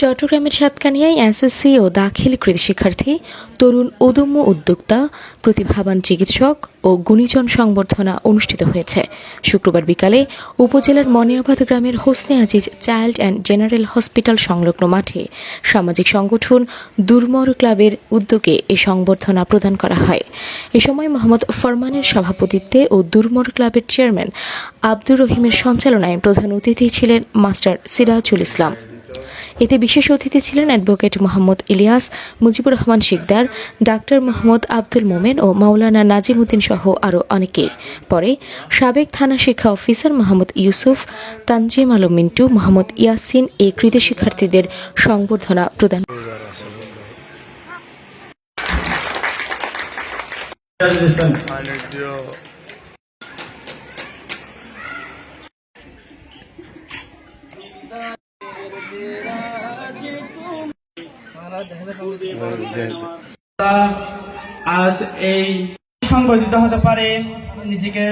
চট্টগ্রামের সাতকানিয়ায় এসএসসি ও দাখিল কৃতি শিক্ষার্থী তরুণ অদম্য উদ্যোক্তা, প্রতিভাবান চিকিৎসক ও গুণীজন সংবর্ধনা অনুষ্ঠিত হয়েছে। শুক্রবার বিকালে উপজেলার মনিয়াবাদ গ্রামের Hosne Aziz child and general hospital সংলগ্ন মাঠে সামাজিক সংগঠন দুর্মর ক্লাবের উদ্যোগে এ সংবর্ধনা প্রদান করা হয়। এ সময় মোহাম্মদ ফরমানের সভাপতিত্বে ও দুর্মর ক্লাবের চেয়ারম্যান আব্দুর রহিমের সঞ্চালনায় প্রধান অতিথি ছিলেন মাস্টার সিরাজুল ইসলাম। এতে বিশেষ অতিথি ছিলেন অ্যাডভোকেট মোহাম্মদ ইলিয়াস, মুজিবুর রহমান শিকদার, ডাক্তার মোহাম্মদ আব্দুল মোমেন ও মাওলানা নাজিম উদ্দিন সহ আরও অনেকে। পরে সাবেক থানা শিক্ষা অফিসার মোহাম্মদ ইউসুফ, তানজিম আলম মিন্টু, মোহাম্মদ ইয়াসিন এ কৃতি শিক্ষার্থীদের সংবর্ধনা প্রদান। আজ এই সংগঠিত হতে পারে নিজেকে